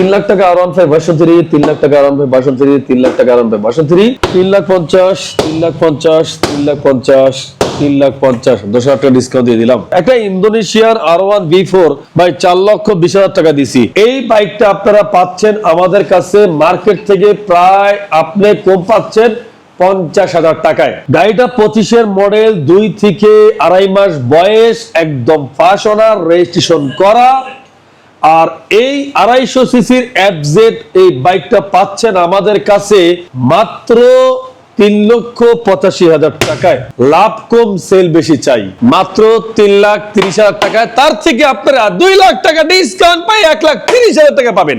তিন লাখ টাকা R one five three তিন লাখ টাকা আর ওয়ান ফাইভ থ্রি তিন লাখ টাকা আর ওয়ান ফাইভ থ্রি তিন লাখ পঞ্চাশ, তিন লাখ পঞ্চাশ, তিন লাখ পঞ্চাশ, তিন লাখ পঞ্চাশ। দশ হাজার টাকা ডিসকাউন্ট দিয়ে দিলাম। একটা ইন্দোনেশিয়ার R one V four by চার লক্ষ বিশ হাজার টাকা দিছি। এই বাইকটা আপনারা পাচ্ছেন আমাদের কাছে মার্কেট থেকে প্রায় আপনি কম পাচ্ছেন পঞ্চাশ হাজার টাকায়। গাড়িটা পঁচিশের মডেল দুই থেকে আড়াই মাস বয়স, একদম ওনার রেজিস্ট্রেশন করা। আর এই আড়াইশো সিসির অ্যাপজেট এই বাইকটা পাচ্ছেন আমাদের কাছে মাত্র তিন লক্ষ পঁচাশি হাজার টাকায়। লাভ কম সেল বেশি চাই। মাত্র তিন লাখ তিরিশ হাজার টাকায়। তার থেকে আপনারা দুই লাখ টাকা ডিসকাউন্ট পাই এক লাখ তিরিশ হাজার টাকা পাবেন।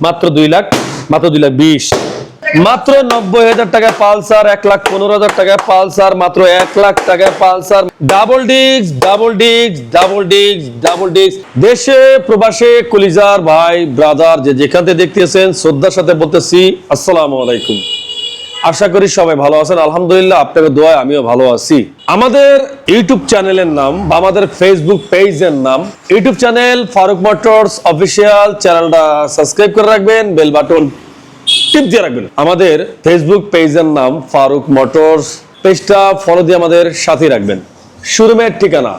মাত্র দুই লাখ, মাত্র দুই লাখ বিশ। মাত্র নব্বই হাজার টাকায় পালসার, এক লাখ পনেরো হাজার টাকায় পালসার, মাত্র এক লাখ টাকায় Pulsar. Double disc double disc double disc double disc. দেশে, প্রবাসে কলিজার ভাই, ব্রাদার, যে যেখান থেকে দেখতেছেন, শ্রদ্ধার সাথে বলতেছি, আসসালামু আলাইকুম। আশা করি সবাই ভালো আছেন। আলহামদুলিল্লাহ আপনাদের দোয়ায় আমিও ভালো আছি। আমাদের ইউটিউব চ্যানেলের নাম বা আমাদের ফেসবুক পেজের নাম YouTube channel Faruk motors official চ্যানেলটা সাবস্ক্রাইব করে রাখবেন, বেল বাটন টিপ দিয়ে রাখবেন। আমাদের ফেসবুক পেজের নাম ফারুক মোটরস। পেজটা ফলো দিয়ে আমাদের সাথে রাখবেন। শোরুমের ঠিকানা,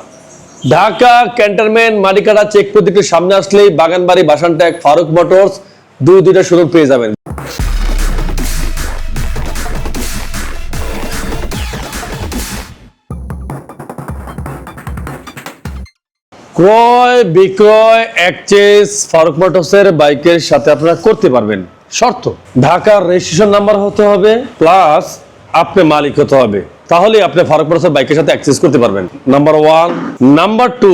ঢাকা ক্যান্টনমেন্ট মালিকাটা চেক প্রতীকের সামনে আসলেই বাগানবাড়ি বাসানট্যাগ ফারুক মোটরস দুই দুইটা শোরুম পেয়ে যাবেন। ক্রয় বিক্রয় এক্সচেঞ্জ ফারুক মোটরসের বাইকের সাথে আপনারা করতে পারবেন। শর্ত। ঢাকার রেজিস্ট্রেশন নাম্বার হতে হবে প্লাস আপনি মালিক হতে হবে। তাহলে আপনি ফারুক মোটরসের বাইকের সাথে অ্যাক্সেস করতে পারবেন। নাম্বার ওয়ান নাম্বার টু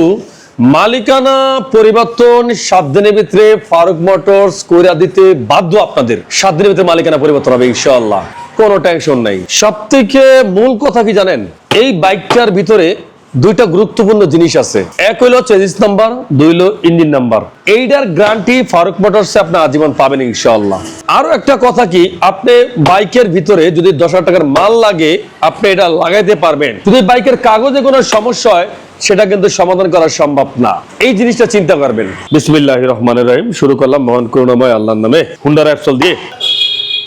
মালিকানা পরিবর্তন সাত দিনের ভিতরে ফারুক মোটরস কইরা দিতে বাধ্য আপনাদের। সাত দিনের ভিতরে মালিকানা পরিবর্তন হবে ইনশাআল্লাহ। কোনো টেনশন নাই। সব থেকে মূল কথা কি জানেন? এই বাইকটার ভিতরে দুইটা গুরুত্বপূর্ণ জিনিস আছে। এক হইল চেজিস নাম্বার, দুই হলো ইঞ্জিন নাম্বার। এইটার গ্যারান্টি ফারুক মোটরসে আপনি আজীবন পাবেন ইনশাআল্লাহ। আরও একটা কথা কি, আপনি বাইকের ভিতরে যদি দশ টাকার মাল লাগে, আপনি এটা লাগাইতে পারবেন। যদি বাইকের কাগজে কোনো সমস্যা হয়, সেটা কিন্তু সমাধান করা সম্ভব না। এই জিনিসটা চিন্তা করবেন। বিসমিল্লাহ রহমানের রহিম, শুরু করলাম মহান করুণাময় আল্লাহর নামে। হুন্ডার অ্যাপসল দিয়ে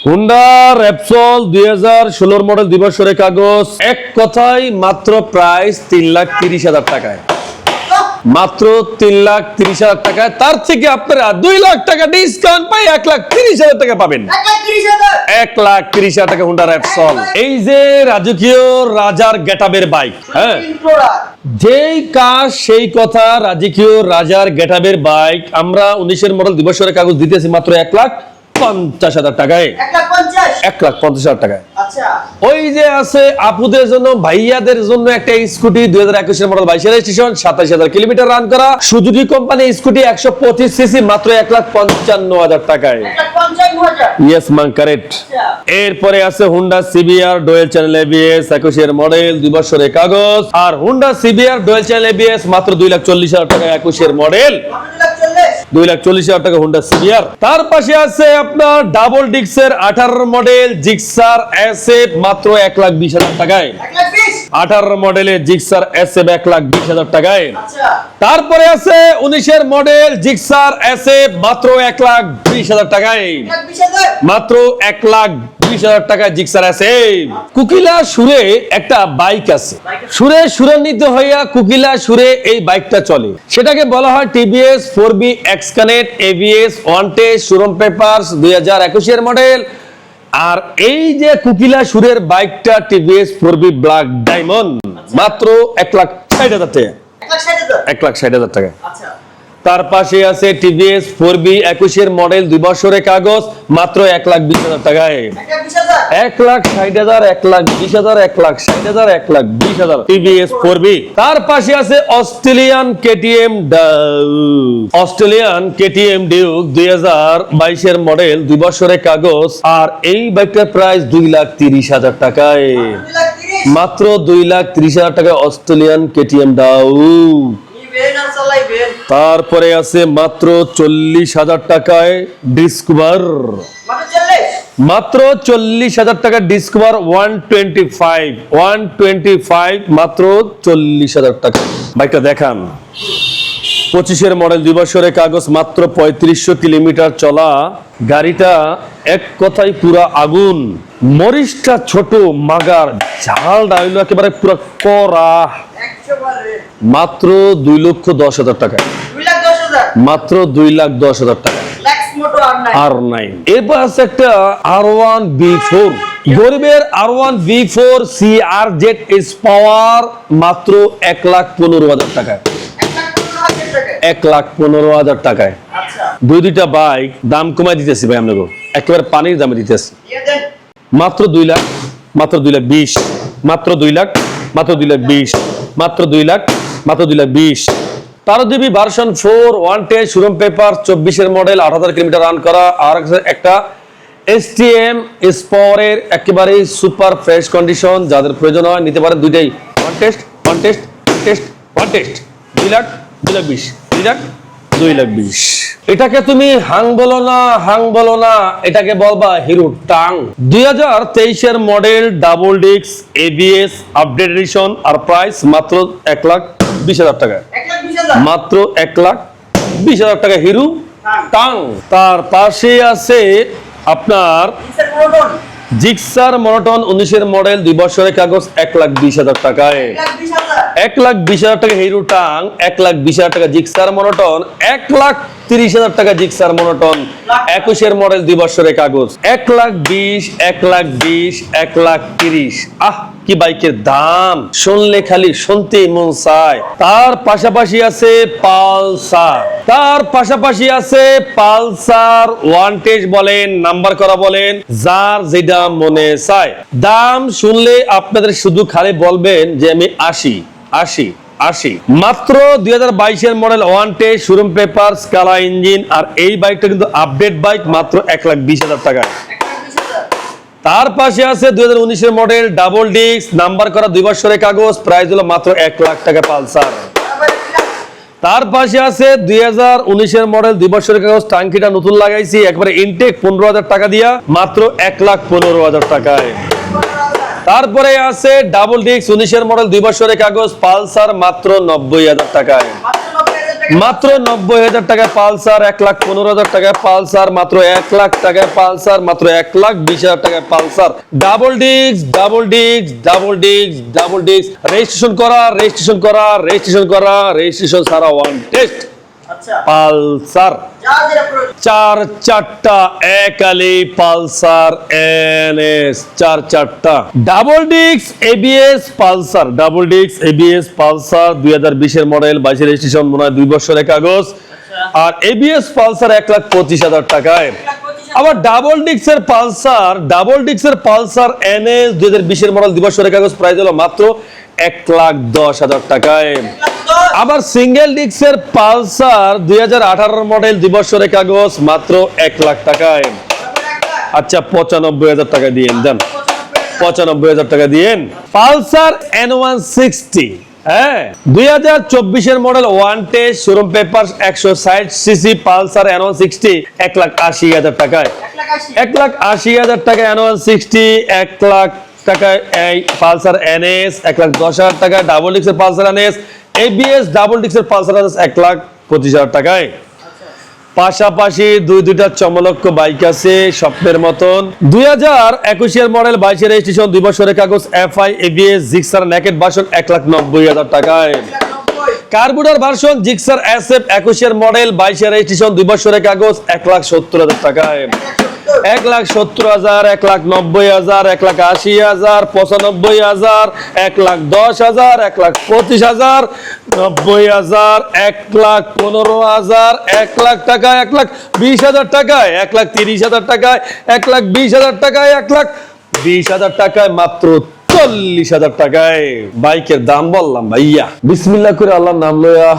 হুন্ডা র্যাপসল দুই হাজার ষোলোর মডেল দুই বছরের কাগজ এক কথায় মাত্র প্রাইস তিন লাখ তিরিশ হাজার টাকায়। মাত্র তিন লাখ তিরিশ হাজার টাকায় তার থেকে আপনারা দুই লাখ টাকা ডিসকাউন্ট পাই এক লাখ তিরিশ হাজার টাকা পাবেন। এক লাখ তিরিশ হাজার। টাকা হুন্ডা র্যাপসল এই যে রাজকীয় রাজার গেটাবের বাইক হ্যাঁ? যেই কাজ সেই কথা রাজকীয় রাজার গেটাবের বাইক আমরা উনিশের মডেল দিবসের কাগজ দিতেছি মাত্র এক লাখ। পঞ্চাশ হাজার টাকায়। এক লাখ পঞ্চাশ? হাজার টাকায়। ওই যে আছে আপুদের জন্য ভাইয়াদের জন্য একটা স্কুটি দুই হাজার একুশের মডেল রেজিস্ট্রেশন সাতাশ হাজার কিলোমিটার রান করা। সুজুকি কোম্পানি স্কুটি একশো পঁচিশ সিসি মাত্র এক লাখ পঞ্চান্ন হাজার টাকায়। ইয়েস মান কারেক্ট এরপরে আছে Honda CBR dual channel ABS একুশের মডেল দুই বছরের কাগজ। আর Honda CBR dual channel ABS মাত্র দুই লাখ চল্লিশ হাজার টাকা একুশের মডেল দুই লাখ চল্লিশ হাজার টাকা হুন্ডা সিবিআর তার পাশে আছে আপনার ডাবল ডিক্সের আঠারো মডেল জিক্সার মাত্র এক লাখ বিশ হাজার টাকায়। আঠারো মডেলের জিক্সার এসএফ এক লাখ বিশ হাজার টাকায়। তারপরে আছে উনিশের মডেল জিক্সার এসএফ মাত্র এক লাখ বিশ হাজার টাকায়। মাত্র এক লাখ বিশ হাজার টাকা জিক্সার আছে কুকিলা সুরে একটা বাইক আছে। সুরে সুরান্বিত হইয়া কুকিলা সুরে এই বাইকটা চলে। সেটাকে বলা হয় TVS four V X connect ABS one সুরম showroom papers দুই হাজার একুশের মডেল আর এই যে কুকিলা সুরের বাইকটা TVS four V black diamond মাত্র এক লাখ ষাট হাজার টাকা। এক লাখ ষাট হাজার। টাকা। তার পাশে আছে টিভিএস ফোর বি একুশের মডেল দুই বছরের কাগজ মাত্র এক লাখ বিশ হাজার টাকায়। এক লাখ ষাট হাজার এক লাখ বিশ হাজার এক লাখ ষাট হাজার এক লাখ বিশ হাজার। টিভিএস ফোর বি তার পাশে আছে Australian KTM Australian KTM Duke দুই হাজার বাইশের মডেল দুই বছরের কাগজ আর এই বাইকটার প্রাইস দুই লাখ তিরিশ হাজার টাকায়। মাত্র দুই লাখ তিরিশ হাজার টাকায় অস্ট্রেলিয়ান কেটিএম ডাউক। তারপরে আছে মাত্র চল্লিশ হাজার টাকায় ডিসকভার। মাত্র চল্লিশ? হাজার টাকা Discover one twenty five. One twenty five মাত্র চল্লিশ হাজার টাকা। বাইকটা দেখান। পঁচিশের মডেল দুই বছরের কাগজ মাত্র পঁয়ত্রিশশো কিলোমিটার চলা। গাড়িটা এক কথাই পুরা আগুন। মরিচটা ছোট মাগার ঝালটা হইল একেবারে পুরা করা মাত্র দুই লক্ষ দশ হাজার টাকা। মাত্র দুই লাখ দশ হাজার টাকা। আর নাই। নাইন এরপর আছে একটা আর ওয়ান বি ফোর গরিবের R one V four C R Z S power মাত্র এক লাখ পনেরো হাজার টাকায়। এক লাখ পনেরো হাজার টাকা এক লাখ পনেরো হাজার টাকায়। আচ্ছা। দুই দুইটা বাইক দাম কমাই দিতেছি ভাই আপনাকে। একেবারে পানির দামে দিতেছি। মাত্র দুই লাখ মাত্র দুই লাখ বিশ মাত্র দুই লাখ মাত্র দুই লাখ বিশ মাত্র দুই লাখ মাত্র দুই লাখ বিশ। তেরো GB version four one ten showroom paper চব্বিশের মডেল আট হাজার কিলোমিটার রান করা। আর একটা এস টি এম স্পরের একেবারে সুপার ফ্রেশ কন্ডিশন যাদের প্রয়োজন হয় নিতে পারেন দুইটাই। One test one test test one test দুই লাখ দুই লাখ বিশ। দুই লাখ দুই লাখ বিশ। এটাকে তুমি হাং বলো না, হাং বলো না, এটাকে বলবা হিরো টাং। দুই হাজার তেইশের মডেল ডাবল ডিক্স এবিএস আপডেট এডিশন আর প্রাইস মাত্র এক লাখ বিশ হাজার টাকা মাত্র এক লাখ বিশ হাজার টাকা হিরো টাং তার পাশে আছে আপনার জিক্সার মনোটন উনিশের মডেল দুই বছরের কাগজ এক লাখ বিশ হাজার টাকায় এক লাখ বিশ হাজার টাকা হিরো টাং এক লাখ বিশ হাজার টাকা জিক্সার মনোটন এক লাখ তিরিশ হাজার টাকা জিক্সার মনোটন একুশের মডেল দুই বছরের কাগজ এক লাখ বিশ এক লাখ বিশ এক লাখ তিরিশ আহ কি বাইকের দাম? শুনলে খালি শুনতে মন চায়। তার পাশাপাশি আছে পালসার। তার পাশাপাশি আছে পালসার ওয়ান টেস্ট বলেন, নাম্বার করা বলেন, যার যেটা মনে চায়। দাম শুনলে আপনাদের শুধু খালি বলবেন যে আমি আসি আসি আশি। মাত্র দুই হাজার বাইশের মডেল ওয়ান টে শোরুম পেপার, স্কালা ইঞ্জিন, আর এই বাইকটা কিন্তু আপডেট বাইক মাত্র এক লাখ বিশ হাজার টাকায় এক লাখ বিশ হাজার তার পাশে আছে দুই হাজার উনিশের মডেল ডাবল ডিস্ক, নাম্বার করা দুই বছরের কাগজ, প্রাইস হলো মাত্র এক লাখ টাকা পালসার। তার পাশে আছে দুই হাজার উনিশের মডেল দুই বছরের কাগজ, টাঙ্কিটা নতুন লাগাইছি, একবারে ইনটেক পনেরো হাজার টাকা দিয়া, মাত্র এক লাখ পনেরো হাজার টাকায়। তারপরে আছে ডাবল ডিস্ক, উনিশের মডেল দুই বছরের কাগজ, পালসার মাত্র নব্বই হাজার টাকায়। মাত্র নব্বই হাজার টাকায় পালসার, এক লাখ পনেরো হাজার টাকায় পালসার, মাত্র এক লাখ টাকায় পালসার, মাত্র এক লাখ বিশ হাজার টাকায় Pulsar. Double disc double disc double disc double disc. Registration করা রেজিস্ট্রেশন করা রেজিস্ট্রেশন করা, রেজিস্ট্রেশন সারা ওয়ান টেস্ট পালসার। যেটা প্রয়োজন চার চারটা এক আলি পালসার এনএস চার চারটা। ডাবল ডিক্স এবিএস পালসার। ডাবল ডিক্স এবিএস পালসার দুই হাজার বিশের মডেল বাইশের রেজিস্ট্রেশন মনে হয় দুই বছরের কাগজ। আর এবিএস পালসার এক লাখ পঁচিশ হাজার টাকায়। আবার ডাবল ডিক্সের পালসার ডাবল ডিক্সের পালসার এনএস দুই হাজার বিশের মডেল দুই বছরের কাগজ প্রাইস হলো মাত্র এক লাখ দশ হাজার টাকায়। আবার সিঙ্গেল ডিক্সের পালসার দুই হাজার মডেল দুই কাগজ মাত্র এক লাখ টাকায়। আচ্ছা পঁচানব্বই হাজার টাকা দিয়েন, দেন। পঁচানব্বই হাজার টাকা দিয়েন। পালসার এন ওয়ান সিক্সটি হ্যাঁ। দুই হাজার চব্বিশের model one test showroom paper একশো ষাট সিসি পালসার অ্যানুয়াল সিক্সটি এক লাখ আশি হাজার টাকায়। এক লাখ আশি। হাজার টাকা অ্যানুয়াল সিক্সটি এক লাখ টাকায় এই পালসার এনএস এক লাখ দশ হাজার টাকা ডাবল ডিক্সের পালসার এনএস এবিএস ডাবল ডিক্সের পালসার এনএস এক লাখ পঁচিশ হাজার টাকায়। পাশাপাশি দুই দুইটা চমলক্ষ বাইক আছে, স্বপ্নের মতন। দুই হাজার একুশের মডেল, বাইশের রেজিস্ট্রেশন দুই বছরের কাগজ F I ABS Gixxer naked version এক লাখ নব্বই হাজার টাকায়। Carburettor version Gixxer S F একুশের মডেল, বাইশের রেজিস্ট্রেশন দুই বছরের কাগজ, এক লাখ সত্তর হাজার টাকায়। এক লাখ সত্তর হাজার এক লাখ নব্বই হাজার এক লাখ আশি হাজার পঁচানব্বই হাজার এক লাখ দশ হাজার এক লাখ পঁচিশ হাজার নব্বই হাজার এক লাখ পনেরো হাজার এক লাখ টাকা এক লাখ বিশ হাজার টাকায় এক লাখ তিরিশ হাজার টাকায় এক লাখ বিশ হাজার টাকায় এক লাখ বিশ হাজার টাকায় মাত্র চল্লিশ হাজার টাকায় বাইকের দাম বললাম ভাইয়া বিসমিল্লা করে আল্লাহর নাম লইয়া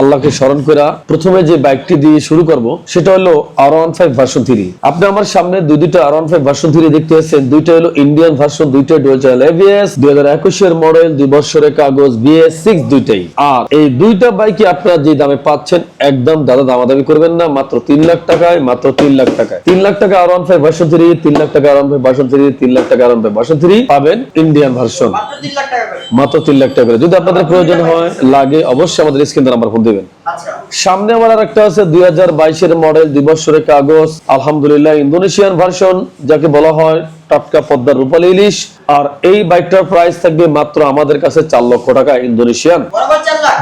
আল্লাহকে স্মরণ করা প্রথমে যে বাইকটি দিয়ে শুরু করব সেটা হলো R one five version three আপনি আমার সামনে দুই দুইটা R one five version three দেখতে পাচ্ছেন দুইটা হলো ইন্ডিয়ান ভার্সন দুইটা ডুয়েল চ্যানেল এবিএস দুই হাজার একুশের মডেল দুই বছরের কাগজ বিএস সিক্স দুইটাই। আর এই দুইটা বাইকে আপনারা যে দামে পাচ্ছেন একদম দাদা দামাদামি করবেন না মাত্র তিন লাখ টাকায় মাত্র তিন লাখ টাকায়। তিন লাখ টাকা R one five version three তিন লাখ টাকা R one five version three তিন লাখ টাকা R one five version three পাবেন ইন্ডিয়ান ভার্সন মাত্র তিন লাখ টাকা মাত্র তিন লাখ টাকা করে। যদি আপনাদের প্রয়োজন হয় লাগে অবশ্যই আমাদের স্ক্রিন নাম্বার ফোন দিবেন। আচ্ছা। সামনে আমার আর একটা আছে দুই হাজার বাইশের মডেল দুই বছরের কাগজ আলহামদুলিল্লাহ ইন্দোনেশিয়ান ভার্সন যাকে বলা হয় টাটকা পদ্মার রূপালী ইলিশ আর এই বাইকটার প্রাইস থাকবে মাত্র আমাদের কাছে চার লক্ষ টাকা ইন্দোনেশিয়ান।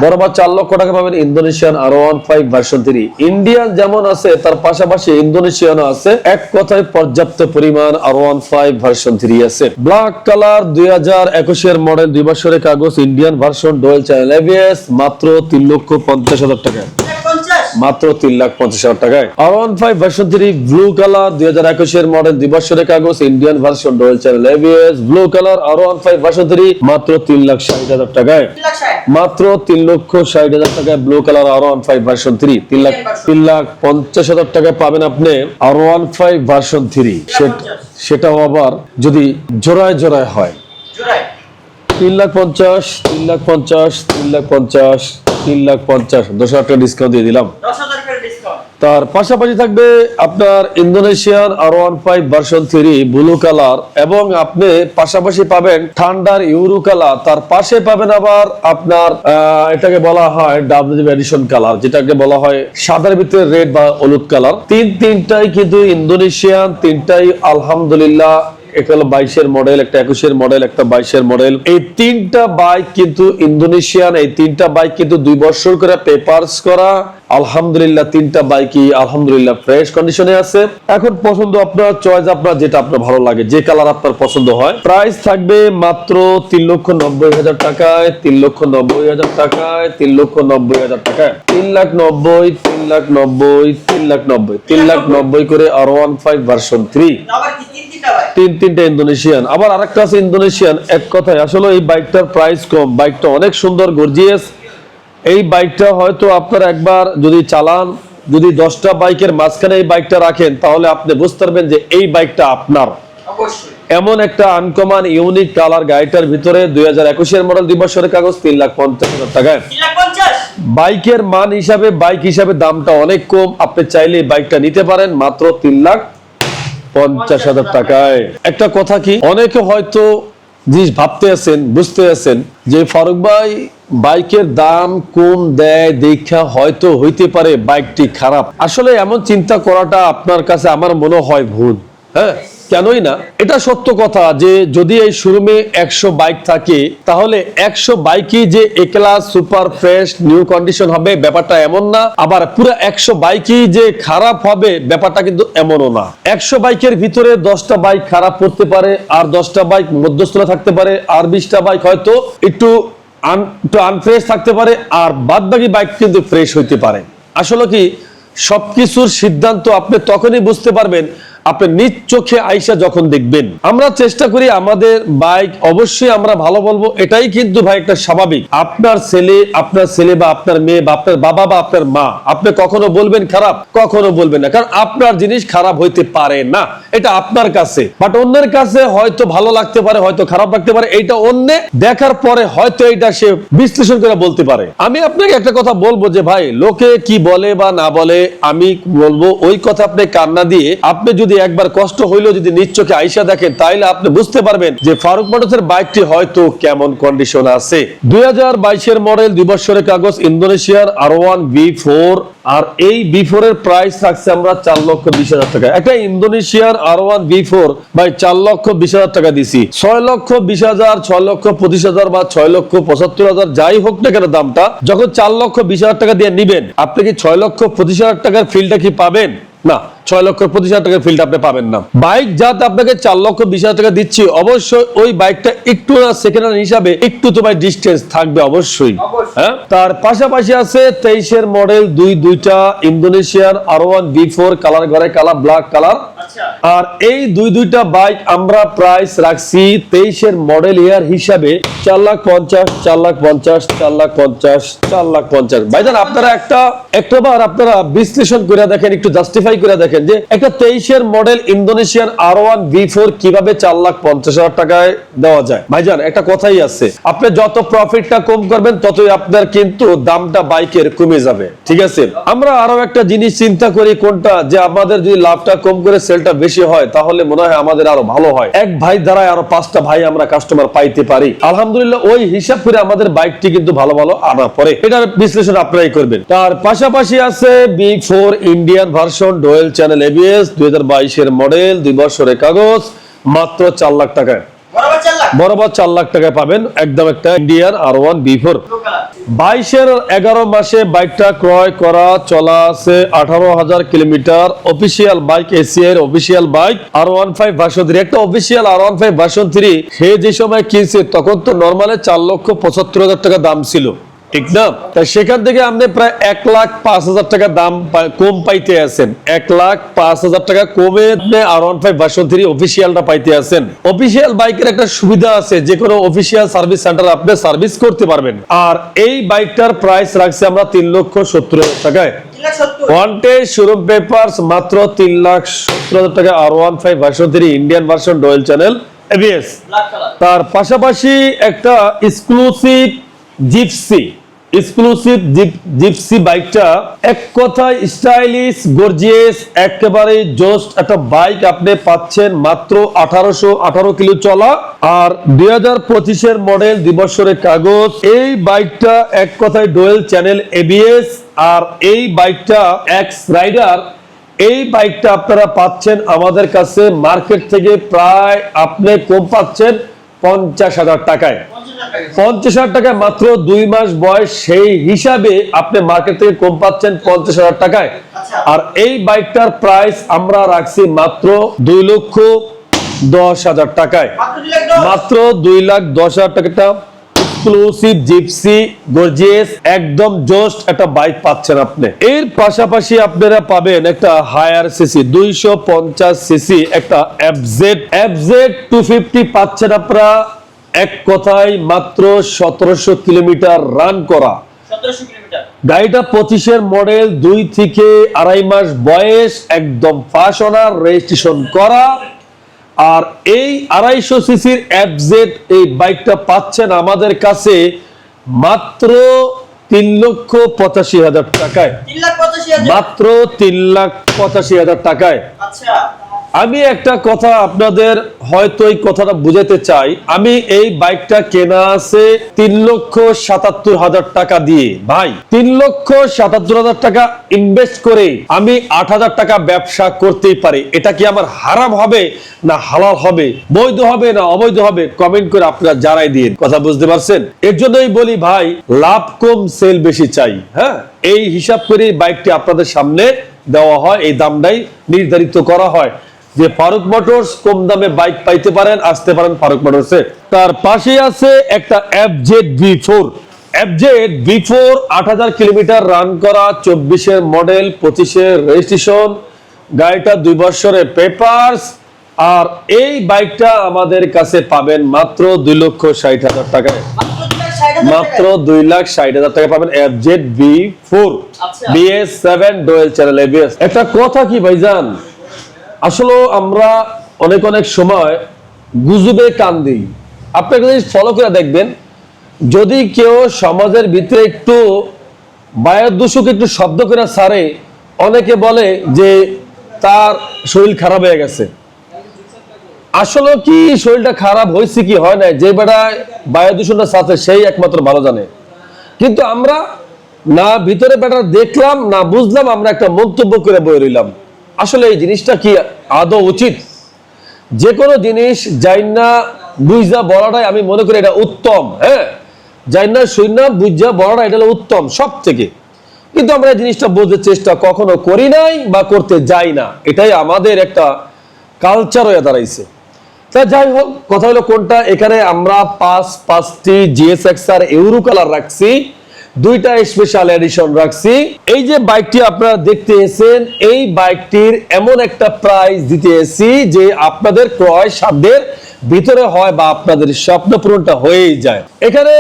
বরাবর চার লক্ষ টাকা পাবেন Indonesian R one five version three Indian যেমন আছে তার পাশাপাশি ইন্দোনেশিয়ানও আছে। এক কথায় পর্যাপ্ত পরিমাণ R one five version three আছে। ব্ল্যাক কালার দুই হাজার একুশের মডেল দুই বছরের কাগজ Indian version dual channel ABS মাত্র তিন লক্ষ পঞ্চাশ হাজার টাকা। মাত্র তিন লাখ পঞ্চাশ হাজার টাকায় R one five version three blue colour দুই হাজার একুশের মডেল দুই কাগজ Indian version dual channel ABS blue colour R one five version three মাত্র তিন লাখ ষাট হাজার টাকায় মাত্র তিন লক্ষ ষাট হাজার টাকায় blue colour R one five version three তিন লাখ তিন লাখ পঞ্চাশ হাজার টাকায় পাবেন আপনি R one five version three সেটাও আবার যদি জোড়ায় জোড়ায় হয় তিন লাখ পঞ্চাশ তিন লাখ পঞ্চাশ তিন লাখ পঞ্চাশ তিন লাখ পঞ্চাশ দশ হাজার টাকা ডিসকাউন্ট দিয়ে দিলাম। তার পাশাপাশি থাকবে আপনার Indonesian R one five version three blue colour এবং আপনি পাশাপাশি পাবেন ঠান্ডার ইউরো কালার তার পাশে পাবেন আবার আপনার এটাকে বলা হয় ডাব্লিউ এডিশন কালার যেটাকে বলা হয় সাদার ভিতরে রেড বা হলুদ কালার তিন তিনটাই কিন্তু ইন্দোনেশিয়ান তিনটাই আলহামদুলিল্লাহ একটা হলো বাইশের মডেল একটা একুশের মডেল একটা বাইশের মডেল। এই তিনটা বাইক কিন্তু ইন্দোনেশিয়ান এই তিনটা বাইক কিন্তু দুই বছর করে পেপারস করা। আলহামদুলিল্লাহ তিনটা বাইকই আলহামদুলিল্লাহ ফ্রেশ কন্ডিশনে আছে। এখন পছন্দ আপনার চয়েস আপনার যেটা আপনার ভালো লাগে যে কালার আপনার পছন্দ হয়। প্রাইস থাকবে মাত্র তিন লক্ষ নব্বই হাজার টাকায় তিন লক্ষ নব্বই হাজার টাকায় তিন লক্ষ নব্বই হাজার টাকায়। তিন লাখ নব্বই তিন লাখ নব্বই তিন লাখ নব্বই তিন লাখ নব্বই করে R one five version three তিন তিনটা ইন্দোনেশিয়ান। আবার আরেকটা আছে ইন্দোনেশিয়ান। এক কথায় আসলে এই বাইকটার প্রাইস কম। বাইকটা অনেক সুন্দর গর্জিয়াস এই বাইকটা হয়তো আপনার একবার যদি চালান যদি দশটা বাইকের মাঝখানে এই বাইকটা রাখেন তাহলে আপনি বুঝতে পারবেন যে এই বাইকটা আপনার। এমন একটা আনকমান ইউনিক কালার গাড়িটার ভিতরে দুই হাজার একুশের মডেল দিবসের কাগজ তিন লাখ পঞ্চাশ হাজার টাকায় বাইকের মান হিসাবে বাইক হিসাবে দামটা অনেক কম। আপনি চাইলে বাইকটা নিতে পারেন মাত্র তিন লাখ। পঞ্চাশ হাজার টাকায়। একটা কথা কি? অনেকে হয়তো জিনিস ভাবতে আছেন, বুঝতে আছেন যে ফারুক ভাই বাইকের দাম কোন দেয় দেখা হয়তো হইতে পারে বাইকটি খারাপ। আসলে এমন চিন্তা করাটা আপনার কাছে আমার মনে হয় ভুল হ্যাঁ? কেনই না? এটা সত্য কথা যে যদি এই শোরুমে একশো বাইক থাকে, তাহলে একশো বাইকই যে একলা সুপার ফ্রেশ নিউ কন্ডিশন হবে, ব্যাপারটা এমন না। আবার পুরো একশো বাইকই যে খারাপ হবে, ব্যাপারটা কিন্তু এমনও না। একশো বাইকের ভিতরে দশটা বাইক খারাপ করতে পারে, আর দশটা বাইক মধ্যস্থলে থাকতে পারে, আর বিশটা বাইক হয়তো একটু একটু আনফ্রেশ থাকতে পারে, আর বাদ বাকি বাইক কিন্তু ফ্রেশ হইতে পারে। আসলে কি সবকিছুর সিদ্ধান্ত আপনি তখনই বুঝতে পারবেন আপনি নিজ চোখে আইসা যখন দেখবেন, আমরা চেষ্টা করি আমাদের বাইক অবশ্যই আমরা ভালো বলব, এটাই কিন্তু ভাই একটা স্বাভাবিক। আপনার ছেলে আপনার ছেলে বা আপনার মেয়ে বা আপনার বাবা বা আপনার মা, আপনি কখনো বলবেন খারাপ, কখনো বলবেন না, কারণ আপনার জিনিস খারাপ হইতে পারে না, এটা আপনার কাছে। বাট অন্যের কাছে হয়তো ভালো লাগতে পারে, হয়তো খারাপ লাগতে পারে, এইটা অন্য দেখার পরে হয়তো এটা সে বিশ্লেষণ করে বলতে পারে। আমি আপনাকে একটা কথা বলব যে ভাই, লোকে কি বলে বা না বলে, আমি বলব, ওই কথা আপনি কান্না দিয়ে আপনি যদি একবার কষ্ট হইলেও যদি নিজ আইসা দেখেন, তাইলে আপনি বুঝতে পারবেন যে ফারুক মোটরসের বাইকটি হয়তো কেমন কন্ডিশন আছে। দুই হাজার বাইশের মডেল দুই বছরের কাগজ ইন্দোনেশিয়ার আর ওয়ান বি ফোর, আর এই বি ফোর এর প্রাইস থাকছে আমরা চার লক্ষ বিশ হাজার টাকা। একটা ইন্দোনেশিয়ার আর ওয়ান বি ফোর বাই চার লক্ষ বিশ হাজার টাকা দিছি। ছয় লক্ষ বিশ হাজার, ছয় লক্ষ পঁচিশ হাজার বা ছয় লক্ষ পঁচাত্তর হাজার, যাই হোক না কেন দামটা, যখন চার লক্ষ বিশ হাজার টাকা দিয়ে নিবেন, আপনি কি ছয় লক্ষ পঁচিশ হাজার টাকার ফিলটা কি পাবেন? না। ছয় লক্ষ পঁচিশ হাজার টাকার ফিল্ড আপনি পাবেন না। বাইক যাতে আপনাকে চার লক্ষ বিশ হাজার টাকা দিচ্ছি অবশ্যই ওই বাইকটা একটু না সেকেন্ড হ্যান্ড হিসাবে একটু তো ভাই ডিস্টেন্স থাকবে অবশ্যই। হ্যাঁ? তার পাশাপাশি আছে তেইশের মডেল দুই দুইটা Indonesian R one V four colour ঘরে কালার ব্ল্যাক কালার আর এই দুই দুইটা বাইক আমরা প্রাইস রাখছি তেইশের মডেল ইয়ার হিসাবে চার লাখ পঞ্চাশ চার লাখ পঞ্চাশ চার লাখ পঞ্চাশ চার লাখ পঞ্চাশ। ভাইজান আপনারা একটা একটা বার আপনারা বিশ্লেষণ করে দেখেন একটু জাস্টিফাই করে দেখেন যে একটা তেইশের model Indonesian R one V four কীভাবে চার লাখ পঞ্চাশ হাজার টাকায় দেওয়া যায়? ভাইজান, একটা কথাই আছে। আপনি যত প্রফিটটা কম করবেন, ততই আপনার কিন্তু দামটা বাইকের কমে যাবে। ঠিক আছে? আমরা আরও একটা জিনিস চিন্তা করি, কোনটা? যে আমাদের যদি লাভটা কম করে সেলটা বেশি হয়, তাহলে মনে হয় আমাদের আরও ভালো হয়। এক ভাই দ্বারা আরও পাঁচটা ভাই আমরা কাস্টমার পাইতে পারি। আলহামদুলিল্লাহ, ওই হিসাব করে আমাদের বাইকটি কিন্তু ভালো ভালো আনা পরে এটার বিশ্লেষণ আপনারাই করবেন। তার পাশাপাশি আছে V four Indian version dual channel ABS দুই হাজার বাইশের মডেল দুই বছরের কাগজ মাত্র চার লাখ টাকায়। বরাবর চার লাখ। বরাবর চার লাখ টাকায় পাবেন একদম একটা Indian R one V four বাইশের এগারো মাসে বাইকটা ক্রয় করা চলা আছে আঠারো হাজার kilometre. Official bike ACR official bike R one five version three একটা official R one five version three সে যে সময় কিনছে তখন তো নর্মালে চার লক্ষ পঁচাত্তর হাজার টাকা দাম ছিল। ঠিক না? তাই সেখান থেকে আপনি প্রায় এক লাখ পাঁচ হাজার টাকা দাম কম পাইতে আছেন। এক লাখ পাঁচ হাজার টাকা কমে আপনি R one five version three অফিসিয়ালটা পাইতে আছেন। অফিসিয়াল বাইকের একটা সুবিধা আছে যে কোনো অফিসিয়াল সার্ভিস সেন্টার আপনি সার্ভিস করতে পারবেন। আর এই বাইকটার প্রাইস রাখছি আমরা তিন লক্ষ সত্তর হাজার টাকায়। ওয়ান্টেড শোরুম পেপারস মাত্র তিন লাখ সত্তর হাজার টাকা R one five version three Indian version dual channel ABS তার পাশাপাশি একটা এক্সক্লুসিভ জিপসি এক্সক্লুসিভ জিপসি বাইকটা এক কথায় স্টাইলিশ গর্জিয়াস একেবারে জোস্ট একটা বাইক আপনি পাচ্ছেন মাত্র আঠারোশো আঠারো কিলো চলা। আর দুই হাজার পঁচিশের মডেল দিবসরের কাগজ, এই বাইকটা এক কথায় ডোয়েল চ্যানেল এবিএস আর এই বাইকটা এক্স রাইডার এই বাইকটা আপনারা পাচ্ছেন আমাদের কাছে মার্কেট থেকে প্রায় আপনি কম পাচ্ছেন পঞ্চাশ হাজার টাকায়। পঞ্চাশ হাজার টাকায় মাত্র দুই মাস বয়স সেই হিসাবে আপনি মার্কেট থেকে কম পাচ্ছেন পঞ্চাশ হাজার টাকায়। আচ্ছা। আর এই বাইকটার প্রাইস আমরা রাখছি মাত্র দুই লক্ষ দশ হাজার টাকায়। মাত্র দুই লাখ দশ। মাত্র দুই লাখ দশ হাজার টাকাটা এক্সক্লুসিভ জিপসি গর্জিয়াস একদম জোস্ট একটা বাইক পাচ্ছেন আপনি। এর পাশাপাশি আপনারা পাবেন একটা হায়ার সিসি দুইশো পঞ্চাশ সিসি একটা এফজেড এফজেড টু ফিফটি পাচ্ছেন আপনারা এক কথায় মাত্র সতেরোশো কিলোমিটার রান করা। গাড়িটা পঁচিশের মডেল দুই থেকে আড়াই মাস বয়স একদম ফাঁস রেজিস্ট্রেশন করা। আর এই আড়াইশো সিসির অ্যাপজেট এই বাইকটা পাচ্ছেন আমাদের কাছে মাত্র তিন লক্ষ পঁচাশি হাজার টাকায়। মাত্র তিন লাখ পঁচাশি হাজার টাকায়। আচ্ছা। আমি একটা কথা আপনাদের হয়তো এই কথাটা বুঝাতে চাই। আমি এই বাইকটা কেনা আছে তিন লক্ষ সাতাত্তর হাজার টাকা দিয়ে। ভাই, তিন লক্ষ সাতাত্তর হাজার টাকা ইনভেস্ট করে আমি আট হাজার টাকা ব্যবসা করতেই পারি। এটা কি আমার হারাম হবে না হালাল হবে? বৈধ হবে না অবৈধ হবে? কমেন্ট করে আপনারা জানাই দিন। কথা বুঝতে পারছেন? এর জন্যই বলি ভাই, লাভ কম সেল বেশি চাই। হ্যাঁ? এই হিসাব করে বাইকটি আপনাদের সামনে দেওয়া হয়, এই দামটাই নির্ধারিত করা হয়। যে ফারুক মোটরস কম দামে বাইক পাইতে পারেন আসতে পারেন ফারুক মোটরসে। তার পাশে আছে একটা FZ V four FZ V four আট হাজার কিলোমিটার রান করা চব্বিশের মডেল পঁচিশের রেজিস্ট্রেশন গাড়িটা দুই বছরের পেপারস আর এই বাইকটা আমাদের কাছে পাবেন মাত্র দুই লক্ষ ষাট হাজার টাকায়। মাত্র দুই লাখ ষাট হাজার টাকা পাবেন এফজেড ভি ফোর আচ্ছা। BS seven dual channel ABS একটা কথা কি ভাইজান? আসলে আমরা অনেক অনেক সময় গুজবে কান দিই। আপনাকে যদি ফলো করে দেখবেন, যদি কেউ সমাজের ভিতরে একটু বায়ুর দূষক একটু শব্দ করে সারে, অনেকে বলে যে তার শরীর খারাপ হয়ে গেছে। আসলে কি শরীরটা খারাপ হয়েছে কি হয় না যে বেটা বায়ু দূষণটা সাথে সেই একমাত্র ভালো জানে। কিন্তু আমরা না ভিতরে বেটা দেখলাম, না বুঝলাম, আমরা একটা মন্তব্য করে বই রইলাম। আসলে এই জিনিসটা কি আদৌ উচিত? যে কোনো জিনিস যাই না বুঝা বলাটাই আমি মনে করি এটা উত্তম হ্যাঁ? যাই না বুঝা বলাটা এটা হলো উত্তম সব থেকে কিন্তু আমরা এই জিনিসটা বোঝার চেষ্টা কখনো করি নাই বা করতে যাই না। এটাই আমাদের একটা কালচার হয়ে দাঁড়াইছে। তা যাই হোক, কথা হলো কোনটা? এখানে আমরা পাঁচ, পাঁচটি জিএসএক্স আর ইউরো কালার রাখছি। দুইটা স্পেশাল এডিশন রাখছি। এই যে বাইকটি আপনারা দেখতে এসেছেন, এই বাইকটির এমন একটা প্রাইস দিতে এসেছি যে আপনাদের ক্রয় সাধ্যের ভিতরে হয় বা আপনাদের স্বপ্ন পূরণটা হয়েই যায়। এখানে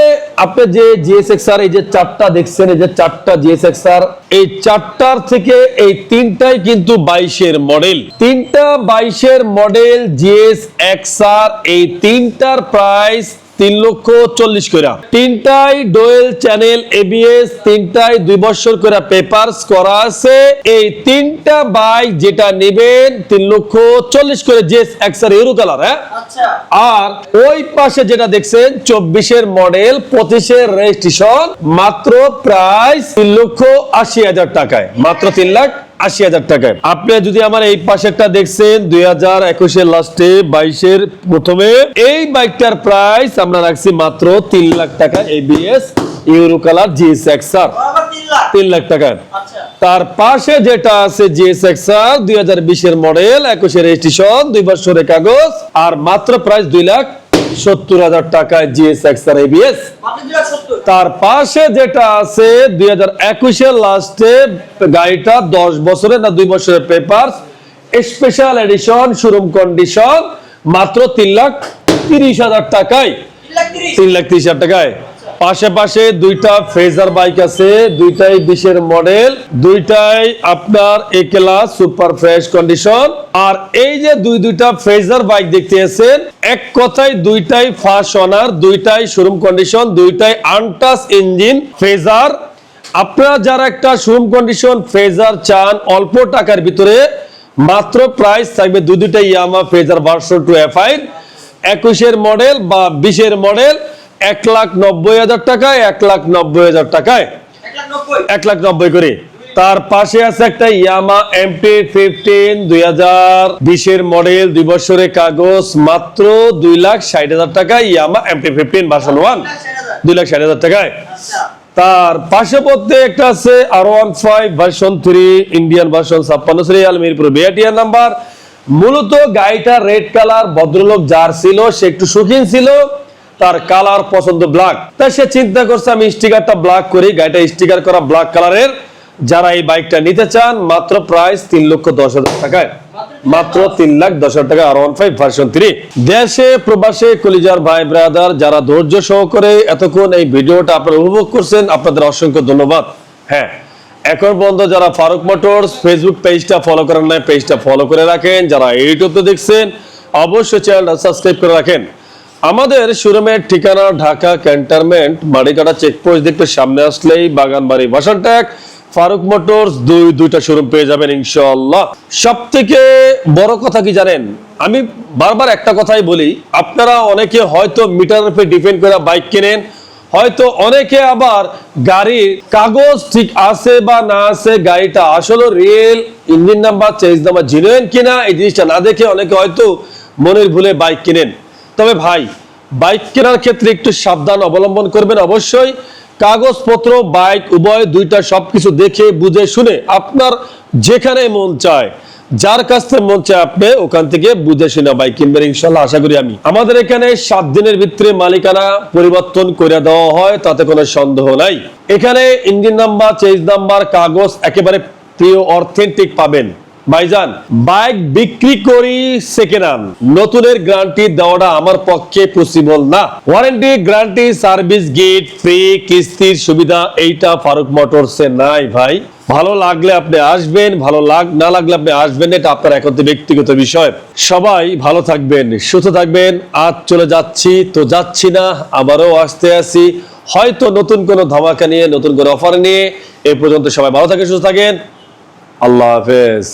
আপনি যে জিএসএক্স আর এই যে চারটা দেখছেন, এই যে চারটা জিএসএক্স আর এই চারটার থেকে এই তিনটাই কিন্তু বাইশের মডেল তিনটা বাইশের মডেল জিএস এক্স আর এই তিনটার প্রাইস তিন লক্ষ চল্লিশ করে তিনটাই ডোয়েল চ্যানেল এবিএস তিনটাই দুই বছর করে পেপারস করা আছে। এই তিনটা বাইক যেটা নেবেন তিন লক্ষ চল্লিশ করে জেস এক্সার ইউরো কালার হ্যাঁ? আচ্ছা। আর ওই পাশে যেটা দেখছেন চব্বিশের মডেল পঁচিশের রেজিস্ট্রেশন মাত্র প্রাইস তিন লক্ষ আশি হাজার টাকায়। মাত্র তিন লাখ আশি হাজার টাকায়। আপনি যদি আমার এই পাশেরটা দেখছেন দুই হাজার একুশের লাস্টে বাইশের প্রথমে এই বাইকটার প্রাইস আমরা রাখছি মাত্র তিন লাখ টাকা ABS euro colour G S X R তিন লাখ। টাকায়। আচ্ছা। তার পাশে যেটা আছে জিএস এক্সার দুই হাজার বিশের মডেল একুশের রেজিস্ট্রেশন দুই বছরের কাগজ আর মাত্র প্রাইস দুই লাখ সত্তর হাজার টাকায় জিএস এক্সার এবিএস তার পাশে যেটা আছে দুই হাজার একুশের লাস্টে গাড়িটা দশ বছরের না দুই বছরের paper special edition showroom condition মাত্র তিন লাখ তিরিশ হাজার টাকায়। তিন লাখ তিরিশ হাজার টাকায়। পাশে পাশে দুইটা ফেজার বাইক আছে, দুইটাই বিশের মডেল, দুইটাই আপনার A class super fresh condition. আর এই যে দুই দুইটা ফেজার বাইক দেখতে আছেন, এক কথায় দুইটাই ফার্স্ট অনার দুইটাই শোরুম কন্ডিশন দুইটাই আনটাস ইঞ্জিন ফেজার আপনারা যারা একটা শোরুম কন্ডিশন ফেজার চান, অল্প টাকার ভিতরে মাত্র প্রাইস থাকবে দুই দুইটা Yamaha Fazer version two FI একুশের মডেল বা বিশের মডেল এক লাখ নব্বই হাজার টাকায়, এক লাখ নব্বই হাজার টাকায়, এক লাখ নব্বই করে। তার পাশে আছে একটা ইয়ামা এমপি ফিফটিন দুই হাজার বিশের মডেল, দুই বছরের কাগজ, মাত্র দুই লাখ ষাট হাজার টাকায় Yamaha MP fifteen version one, দুই লাখ ষাট হাজার টাকায়। তার পাশে পড়তে একটা আছে R one five version three, Indian version ছাপ্পান্ন সিরিয়াল মিরপুর বিআটিআর নাম্বার। মূলত গাড়িটা রেড কালার, ভদ্রলোক যার ছিল, সে একটু সুখীন ছিল। তার কালার পছন্দ ব্ল্যাক। তাই সে চিন্তা করছে, আমি স্টিকারটা ব্ল্যাক করি, গাড়িটা স্টিকার করা ব্ল্যাক কালারের। যারা এই বাইকটা নিতে চান, মাত্র প্রাইস তিন লক্ষ দশ হাজার টাকায়। মাত্র তিন লাখ দশ হাজার টাকা আর ওয়ান ফাইভ থ্রি দেশে, প্রবাসে, কলিজার ভাই ব্রাদার যারা ধৈর্য সহকারে এতক্ষণ এই ভিডিওটা আপনারা উপভোগ করছেন, আপনাদের অসংখ্য ধন্যবাদ। হ্যাঁ এখন পর্যন্ত যারা ফারুক মোটরস ফেসবুক পেজটা ফলো করেন নাই পেজটা ফলো করে রাখেন। যারা ইউটিউবে দেখছেন, অবশ্যই চ্যানেলটা সাবস্ক্রাইব করে রাখেন। আমাদের শোরুমের ঠিকানা, ঢাকা ক্যান্টনমেন্ট মাড়িকাটা চেকপোস্ট দেখতে সামনে আসলেই বাগানবাড়ি ভাষণ ট্যাগ ফারুক মোটরস, দুই, দুইটা শোরুম পেয়ে যাবেন ইনশাল্লাহ সব থেকে বড় কথা কি জানেন? আমি বারবার একটা কথাই বলি, আপনারা অনেকে হয়তো মিটারের উপরে ডিপেন্ড করে বাইক কেনেন, হয়তো অনেকে আবার গাড়ির কাগজ ঠিক আছে বা না আছে গাড়িটা আসলে real engine number change number genuine কিনা, এই জিনিসটা না দেখে অনেকে হয়তো মনের ভুলে বাইক কিনেন। তবে ভাই, বাইক কেনার ক্ষেত্রে একটু সাবধান অবলম্বন করবেন অবশ্যই। কাগজপত্র, বাইক, উভয় দুইটা সবকিছু দেখে, বুঝে, শুনে আপনার যেখানে মন চায়, যার কাছ থেকে মন চায় আপনি ওখান থেকে বুঝে, শুনে বাইক কিনবেন ইনশাল্লাহ, আশা করি আমি। আমাদের এখানে সাত দিনের ভিতরে মালিকানা পরিবর্তন করে দেওয়া হয়, তাতে কোনো সন্দেহ নাই। এখানে ইঞ্জিন নাম্বার চেঞ্জ নাম্বার, কাগজ একেবারে প্রিয়, অথেন্টিক পাবেন। ভাইজান, বাইক বিক্রি করি সেকেন্ড হ্যান্ড নতুনের গ্যারান্টি দেওয়াটা আমার পক্ষে পসিবল না। ওয়ারেন্টি গ্যারান্টি সার্ভিস গিট ফ্রি কিস্তির সুবিধা এইটা ফারুক মোটরসে নাই ভাই। ভালো লাগলে আপনি আসবেন, ভালো লাগ না লাগলে আপনি আসবেন এটা আপনার একত্রে ব্যক্তিগত বিষয়। সবাই ভালো থাকবেন, সুস্থ থাকবেন। আজ চলে যাচ্ছি, তো যাচ্ছি না, আবারও আসতে আসি। হয়তো নতুন কোনো ধামাকা নিয়ে, নতুন কোনো অফার নিয়ে। এ পর্যন্ত সবাই ভালো থাকেন, সুস্থ থাকেন। আল্লাহ হাফেজ।